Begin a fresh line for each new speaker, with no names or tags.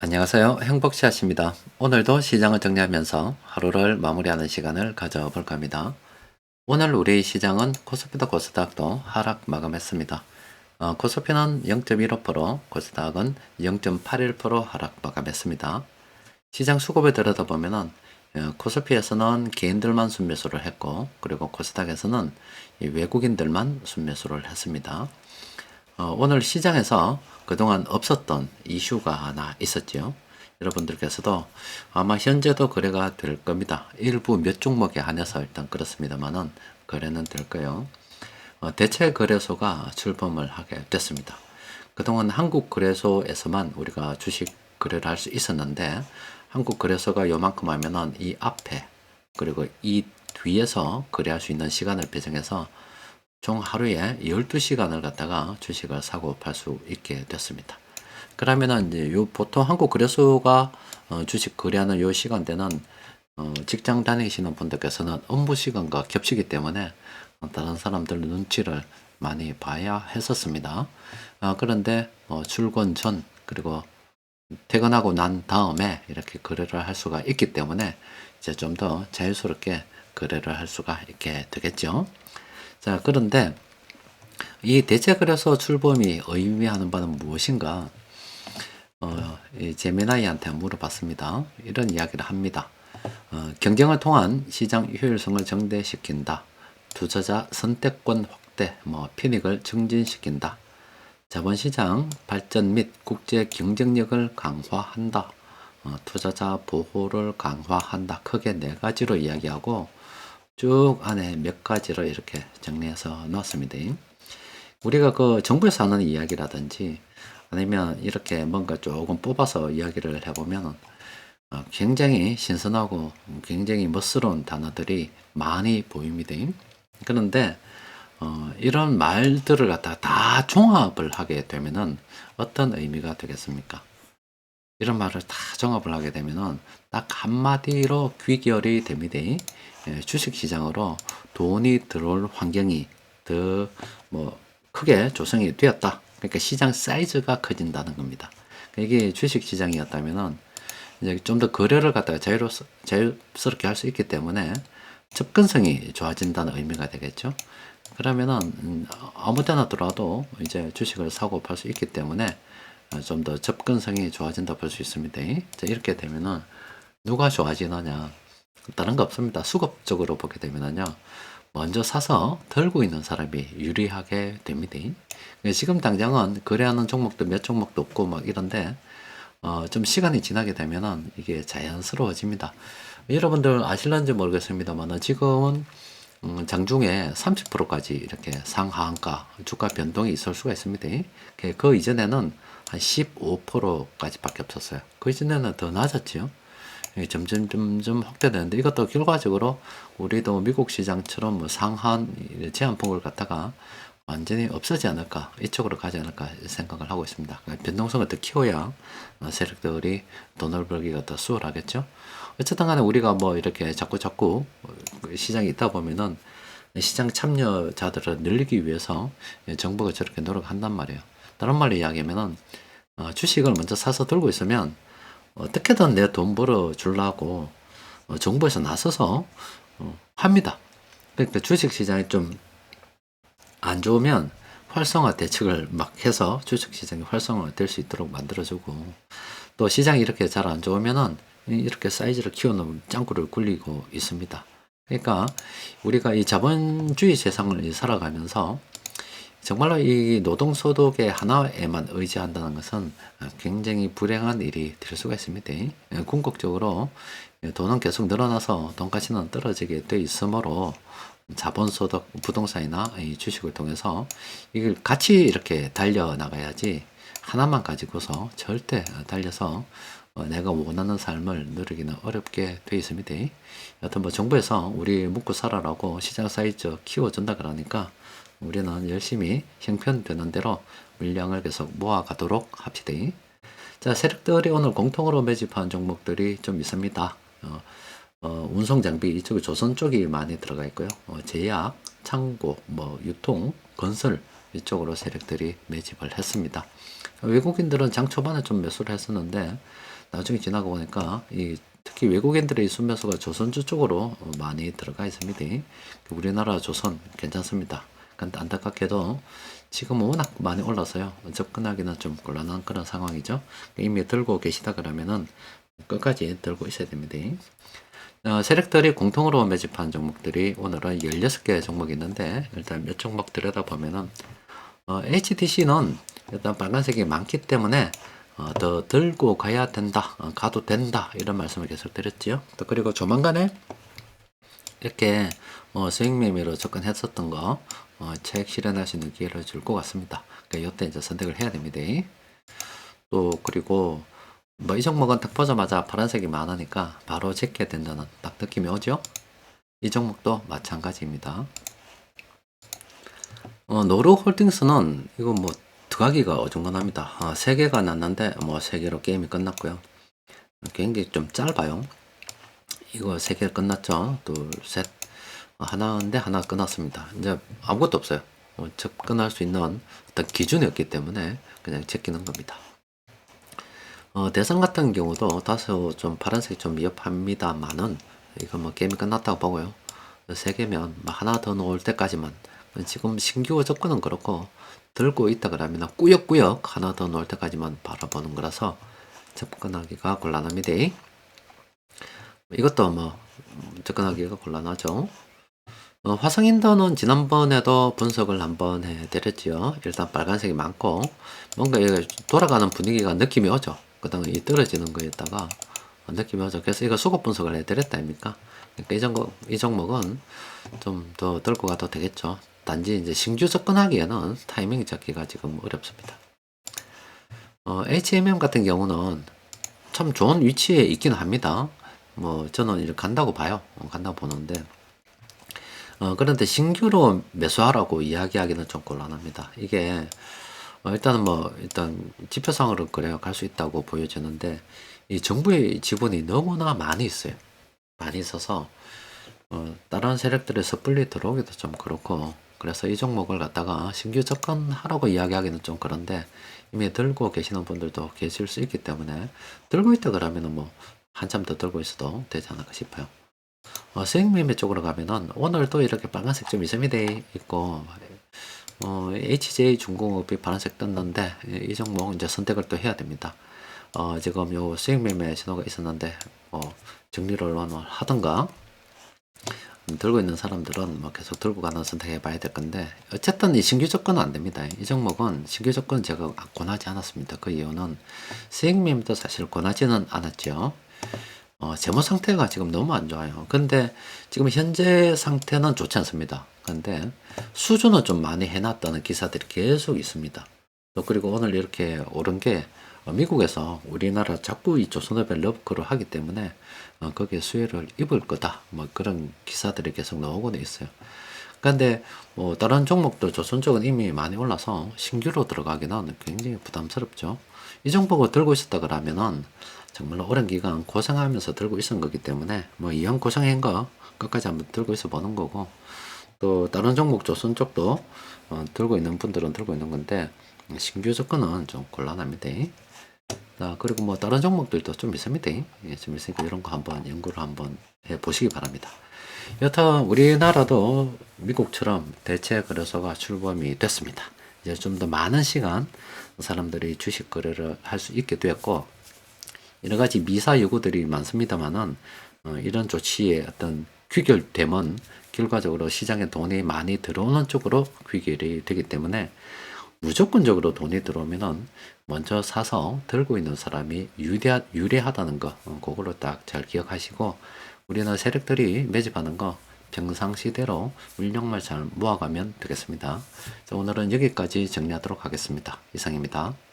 안녕하세요. 행복샷입니다. 오늘도 시장을 정리하면서 하루를 마무리하는 시간을 가져볼까 합니다. 오늘 우리 시장은 코스피도 코스닥도 하락 마감했습니다. 어, 코스피는 0.15%, 코스닥은 0.81% 하락 마감했습니다. 시장 수급을 들여다보면은 어, 코스피에서는 개인들만 순매수를 했고 그리고 코스닥에서는 이 외국인들만 순매수를 했습니다. 어, 오늘 시장에서 그동안 없었던 이슈가 하나 있었죠. 여러분들께서도 아마 현재도 거래가 될 겁니다. 일부 몇 종목에 한해서 일단 그렇습니다만은 거래는 될 거예요. 어, 대체 거래소가 출범을 하게 됐습니다. 그동안 한국 거래소에서만 우리가 주식 거래를 할 수 있었는데 한국 거래소가 요만큼 하면은 이 앞에 그리고 이 뒤에서 거래할 수 있는 시간을 배정해서 총 하루에 12시간을 갖다가 주식을 사고 팔 수 있게 됐습니다. 그러면은 이제 요 보통 한국 거래소가 어, 주식 거래하는 요 시간대는 어, 직장 다니시는 분들께서는 업무 시간과 겹치기 때문에 다른 사람들 눈치를 많이 봐야 했었습니다. 어, 그런데 어, 출근 전 그리고 퇴근하고 난 다음에 이렇게 거래를 할 수가 있기 때문에 이제 좀 더 자유스럽게 거래를 할 수가 있게 되겠죠. 자, 그런데 이 대체거래소 출범이 의미하는 바는 무엇인가? 어, 이 제미나이한테 물어봤습니다. 이런 이야기를 합니다. 어, 경쟁을 통한 시장 효율성을 증대시킨다. 투자자 선택권 확대, 뭐 편익을 증진시킨다. 자본시장 발전 및 국제 경쟁력을 강화한다. 어, 투자자 보호를 강화한다. 크게 네 가지로 이야기하고 쭉 안에 몇 가지로 이렇게 정리해서 넣었습니다. 우리가 그 정부에서 하는 이야기라든지 아니면 이렇게 뭔가 조금 뽑아서 이야기를 해보면 어, 굉장히 신선하고 굉장히 멋스러운 단어들이 많이 보입니다. 그런데 어, 이런 말들을 갖다가 다 종합을 하게 되면은 어떤 의미가 되겠습니까? 이런 말을 다 종합을 하게 되면은 딱 한마디로 귀결이 됩니다. 예, 주식시장으로 돈이 들어올 환경이 더 뭐 크게 조성이 되었다. 그러니까 시장 사이즈가 커진다는 겁니다. 그러니까 이게 주식시장이었다면은 이제 좀 더 거래를 갖다가 자유로, 자유스럽게 할 수 있기 때문에 접근성이 좋아진다는 의미가 되겠죠. 그러면은 음, 아무 때나 들어와도 이제 주식을 사고 팔 수 있기 때문에 좀 더 접근성이 좋아진다 볼 수 있습니다. 자, 이렇게 되면은 누가 좋아지느냐? 다른 거 없습니다. 수급적으로 보게 되면은요. 먼저 사서 들고 있는 사람이 유리하게 됩니다. 지금 당장은 거래하는 종목도 몇 종목도 없고 막 이런데 어, 좀 시간이 지나게 되면은 이게 자연스러워집니다. 여러분들 아실런지 모르겠습니다만 지금은 음, 장중에 30%까지 이렇게 상하한가 주가 변동이 있을 수가 있습니다. 그 이전에는 한 15%까지 밖에 없었어요. 그 이전에는 더 낮았죠. 점점 점점 확대되는데 이것도 결과적으로 우리도 미국 시장처럼 뭐 상한 제한폭을 갖다가 완전히 없어지지 않을까 이쪽으로 가지 않을까 생각을 하고 있습니다. 그러니까 변동성을 더 키워야 세력들이 돈을 벌기가 더 수월하겠죠. 어쨌든 간에 우리가 뭐 이렇게 자꾸 자꾸 시장이 있다 보면은 시장 참여자들을 늘리기 위해서 정부가 저렇게 노력한단 말이에요. 다른 말로 이야기하면은 어, 주식을 먼저 사서 들고 있으면 어떻게든 내 돈 벌어 주려고 어, 정부에서 나서서 어, 합니다. 그러니까 주식 시장이 좀 안 좋으면 활성화 대책을 막 해서 주식 시장이 활성화 될 수 있도록 만들어주고 또 시장이 이렇게 잘 안 좋으면은 이렇게 사이즈를 키워놓은 짱구를 굴리고 있습니다. 그러니까 우리가 이 자본주의 세상을 살아가면서 정말로 이 노동소득의 하나에만 의지한다는 것은 굉장히 불행한 일이 될 수가 있습니다. 궁극적으로 돈은 계속 늘어나서 돈가치는 떨어지게 돼 있으므로 자본소득 부동산이나 주식을 통해서 이걸 같이 이렇게 달려 나가야지 하나만 가지고서 절대 달려서 내가 원하는 삶을 누리기는 어렵게 돼 있습니다. 여튼 뭐 정부에서 우리 묵고 살아라고 시장 사이즈 키워준다 그러니까 우리는 열심히 형편되는 대로 물량을 계속 모아가도록 합시다. 자, 세력들이 오늘 공통으로 매집한 종목들이 좀 있습니다. 어, 어, 운송 장비 이쪽에 조선 쪽이 많이 들어가 있고요. 어, 제약, 창고, 뭐 유통, 건설 이쪽으로 세력들이 매집을 했습니다. 외국인들은 장 초반에 좀 매수를 했었는데 나중에 지나고 보니까 이 특히 외국인들의 순매수가 조선주 쪽으로 어, 많이 들어가 있습니다. 우리나라 조선 괜찮습니다. 안타깝게도 지금 워낙 많이 올라서요. 접근하기는 좀 곤란한 그런 상황이죠. 이미 들고 계시다 그러면은 끝까지 들고 있어야 됩니다. 어, 세력들이 공통으로 매집한 종목들이 오늘은 16개 종목이 있는데 일단 몇 종목 들여다보면은 어, HTC는 일단 빨간색이 많기 때문에 어, 더 들고 가야 된다, 어, 가도 된다 이런 말씀을 계속 드렸지요. 또 그리고 조만간에 이렇게 어, 수익 매매로 접근했었던 거 어, 차익 실현할 수 있는 기회를 줄 것 같습니다. 그러니까 이때 이제 선택을 해야 됩니다. 또 그리고 뭐 이 종목은 딱 보자마자 파란색이 많으니까 바로 제껴야 된다는 딱 느낌이 오죠? 이 종목도 마찬가지입니다. 어, 노루 홀딩스는 이거 뭐 들어가기가 어중간합니다. 아, 3개가 났는데 뭐 3개로 게임이 끝났고요. 굉장히 좀 짧아요. 이거 3개 끝났죠. 둘, 셋. 하나인데 하나 끝났습니다. 이제 아무것도 없어요. 어, 접근할 수 있는 어떤 기준이 없기 때문에 그냥 제끼는 겁니다. 어, 대상 같은 경우도 다소 좀 파란색이 좀 위협합니다만은 이거 뭐 게임이 끝났다고 보고요. 세 개면 뭐 하나 더 넣을 때까지만 지금 신규 접근은 그렇고 들고 있다 그러면 꾸역꾸역 하나 더 넣을 때까지만 바라보는 거라서 접근하기가 곤란합니다. 이것도 뭐 접근하기가 곤란하죠. 어, 화성인더는 지난번에도 분석을 한번 해드렸죠. 일단 빨간색이 많고 뭔가 이게 돌아가는 분위기가 느낌이 오죠. 그다음에 이 떨어지는 거에다가 느낌이 오죠. 그래서 이거 수급 분석을 해드렸다 아닙니까? 그러니까 이 종목, 이 종목은 좀 더 들고 가도 되겠죠. 단지 이제 신규 접근하기에는 타이밍 잡기가 지금 어렵습니다. 어, HMM 같은 경우는 참 좋은 위치에 있긴 합니다. 뭐 저는 간다고 봐요. 어, 간다고 보는데 어, 그런데 신규로 매수하라고 이야기하기는 좀 곤란합니다. 이게 어, 일단은 뭐 일단 지표상으로 그래야 갈수 있다고 보여지는데 이 정부의 지분이 너무나 많이 있어요. 많이 있어서 어, 다른 세력들의 섣불리 들어오기도 좀 그렇고 그래서 이 종목을 갖다가 신규 접근하라고 이야기하기는 좀 그런데 이미 들고 계시는 분들도 계실 수 있기 때문에 들고 있다 그러면은 뭐 한참 더 들고 있어도 되지 않을까 싶어요. 어, 수익매매 쪽으로 가면은 오늘 또 이렇게 빨간색 좀 있음이 돼 있고 어, HJ 중공업이 파란색 떴는데 이 종목 이제 선택을 또 해야 됩니다. 어, 지금 요 수익매매 신호가 있었는데 어, 정리를 하던가 들고 있는 사람들은 뭐 계속 들고 가는 선택해 봐야 될 건데 어쨌든 이 신규 조건은 안 됩니다. 이 종목은 신규 조건 제가 권하지 않았습니다. 그 이유는 수익매매도 사실 권하지는 않았죠. 어, 재무 상태가 지금 너무 안 좋아요. 근데 지금 현재 상태는 좋지 않습니다. 근데 수준은 좀 많이 해놨다는 기사들이 계속 있습니다. 또 그리고 오늘 이렇게 오른 게 미국에서 우리나라 자꾸 이 조선업에 러브크를 하기 때문에 어, 거기에 수혜를 입을 거다. 뭐 그런 기사들이 계속 나오고 있어요. 근데 뭐 다른 종목도 조선 쪽은 이미 많이 올라서 신규로 들어가기는 굉장히 부담스럽죠. 이 종목을 들고 있었다 그러면은 정말로 오랜 기간 고생하면서 들고 있은 거기 때문에 뭐 이왕 고생한 거 끝까지 한번 들고 있어 보는 거고 또 다른 종목 조선 쪽도 어, 들고 있는 분들은 들고 있는 건데 신규 조건은 좀 곤란합니다. 자, 그리고 뭐 다른 종목들도 좀 있습니다. 예, 좀 있으니까 이런 거 한번 연구를 한번 해 보시기 바랍니다. 여튼 우리나라도 미국처럼 대체 거래소가 출범이 됐습니다. 이제 좀 더 많은 시간 사람들이 주식 거래를 할 수 있게 되었고 여러 가지 미사 요구들이 많습니다만은 어, 이런 조치에 어떤 귀결되면 결과적으로 시장에 돈이 많이 들어오는 쪽으로 귀결이 되기 때문에 무조건적으로 돈이 들어오면은 먼저 사서 들고 있는 사람이 유리하, 유리하다는 거 어, 그걸로 딱 잘 기억하시고 우리는 세력들이 매집하는 거 평상시대로 물량만 잘 모아가면 되겠습니다. 자, 오늘은 여기까지 정리하도록 하겠습니다. 이상입니다.